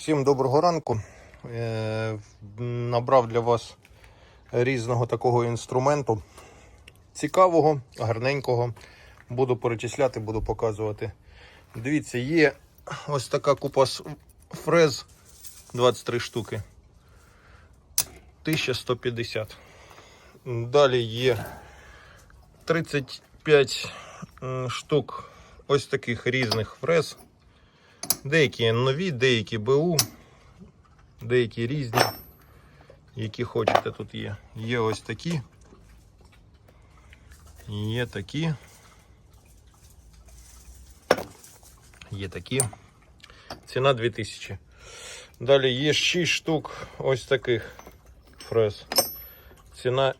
Всім доброго ранку. Е, Набрав для вас різного такого інструменту. Цікавого, гарненького. Буду перечисляти, буду показувати. Дивіться, є ось така купа фрез 23 штуки. 1150. Далі є 35 штук ось таких різних фрез. Деякі нові, деякі БУ, деякі різні, які хочете тут є. Є ось такі. Є такі. Є такі. Ціна 2000. Далі є 6 штук ось таких фрез. Ціна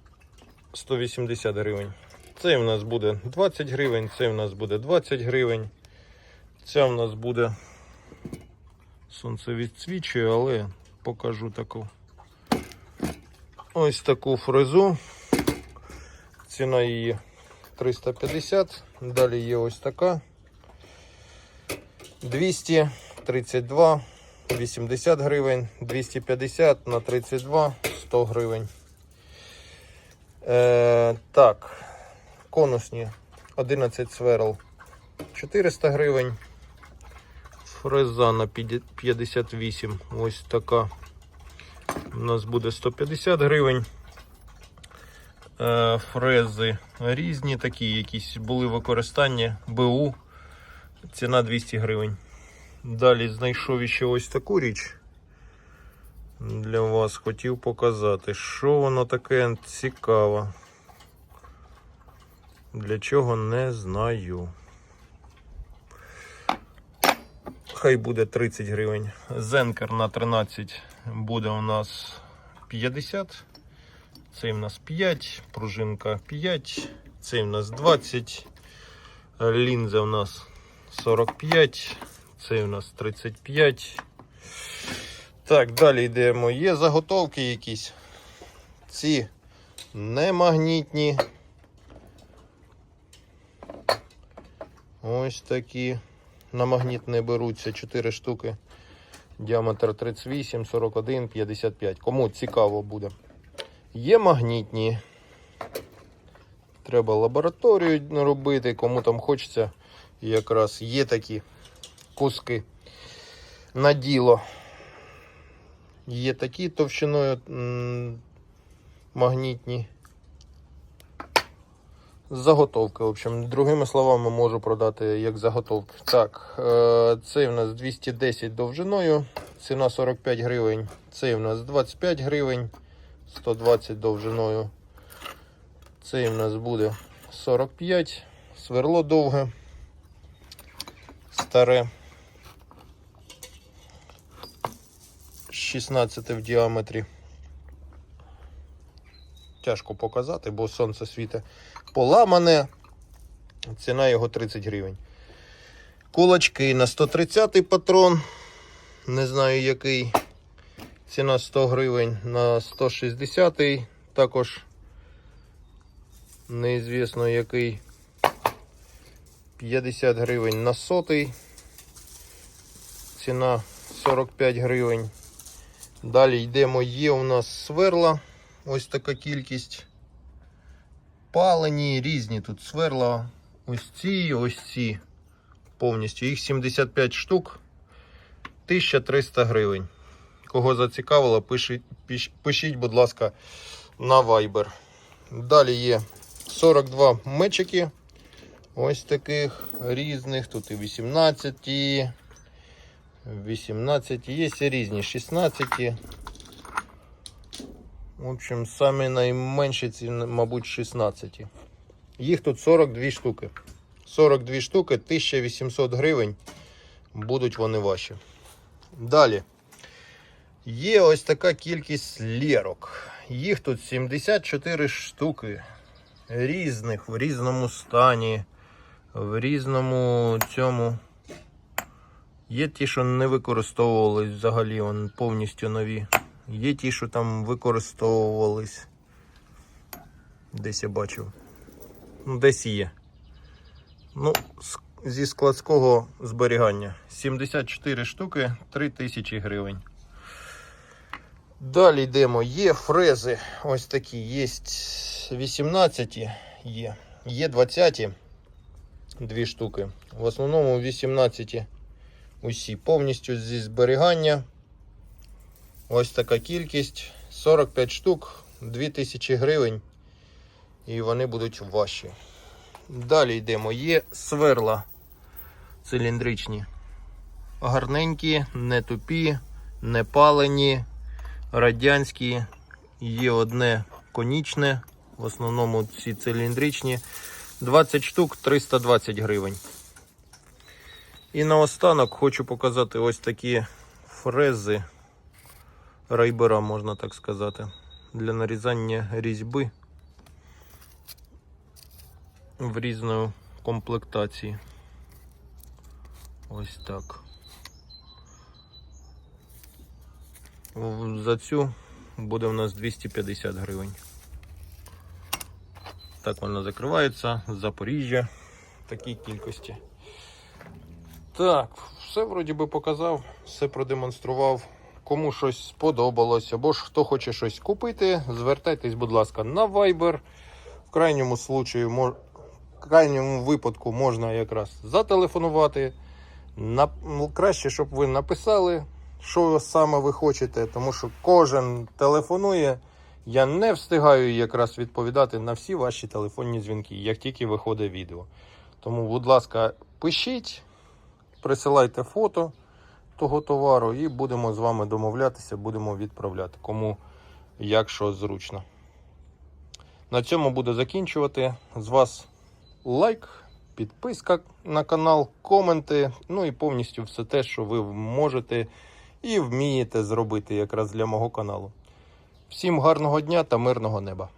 180 гривень. Цей в нас буде 20 гривень, цей в нас буде 20 гривень. Ця в нас буде сонце відсвічує, але покажу таку. Ось таку фрезу. Ціна її 350. Далі є ось така. 232, 80 гривень, 250 на 32, 100 гривень. Е, так, конусні 11 сверл 400 гривень. Фреза на 58. Ось така. У нас буде 150 гривень. Е, Фрези різні, такі якісь були використання БУ. Ціна 200 гривень. Далі знайшов ще ось таку річ. Для вас хотів показати, що воно таке цікаве. Для чого не знаю. Хай буде 30 гривень. Зенкер на 13 буде у нас 50. Цей у нас 5, пружинка 5, цей у нас 20, лінза у нас 45, цей у нас 35. Так, далі йдемо. Є заготовки якісь. Ці не магнітні. Ось такі. На магніт не беруться 4 штуки. Діаметр 38, 41, 55. Кому цікаво буде. Є магнітні. Треба лабораторію робити, кому там хочеться. Якраз є такі куски на діло. Є такі товщиною магнітні. Заготовки, в общем, другими словами, можу продати як заготовки. Так, е, цей у нас 210 довжиною, ціна 45 гривень. Цей у нас 25 гривень, 120 довжиною. Цей у нас буде 45, сверло довге, старе. 16 в діаметрі. Тяжко показати, бо сонце світить поламане. Ціна його 30 гривень. Кулачки на 130 патрон. Не знаю який. Ціна 100 гривень на 160 також неізвісно який. 50 гривень на сотий. Ціна 45 гривень. Далі йдемо, є у нас сверла. Ось така кількість. Палені, різні тут сверла. Ось ці, ось ці. Повністю. Їх 75 штук. 1300 гривень. Кого зацікавило, пишіть, пишіть, будь ласка, на Viber. Далі є 42 мечики. Ось таких різних. Тут і 18, 18, є різні 16. В общем, самі найменші ці, мабуть, 16. Їх тут 42 штуки. 42 штуки, 1800 гривень. Будуть вони ваші. Далі. Є ось така кількість лєрок. Їх тут 74 штуки. Різних, в різному стані, в різному цьому. Є ті, що не використовувались взагалі, вони повністю нові. Є ті, що там використовувались. Десь я бачив. Ну, десь є. Ну, зі складського зберігання. 74 штуки, 3000 гривень. Далі йдемо. Є фрези. Ось такі. Є 18 є. Є 20 дві штуки. В основному 18 усі. Повністю зі зберігання. Ось така кількість. 45 штук, 2000 гривень. І вони будуть ваші. Далі йдемо. Є сверла циліндричні. Гарненькі, не тупі, не палені, радянські. Є одне конічне. В основному ці циліндричні. 20 штук 320 гривень. І наостанок хочу показати ось такі фрези райбера, можна так сказати, для нарізання різьби в різної комплектації. Ось так. За цю буде у нас 250 гривень. Так вона закривається з Запоріжжя в такій кількості. Так, все вроді би показав, все продемонстрував. Кому щось сподобалось, або ж хто хоче щось купити, звертайтесь, будь ласка, на Viber. В крайньому случаю, мож... в крайньому випадку можна якраз зателефонувати. На... ну, Краще, щоб ви написали, що саме ви хочете, тому що кожен телефонує. Я не встигаю якраз відповідати на всі ваші телефонні дзвінки, як тільки виходить відео. Тому, будь ласка, пишіть, присилайте фото того товару і будемо з вами домовлятися, будемо відправляти, кому як що зручно. На цьому буду закінчувати. З вас лайк, підписка на канал, коменти, ну і повністю все те, що ви можете і вмієте зробити якраз для мого каналу. Всім гарного дня та мирного неба!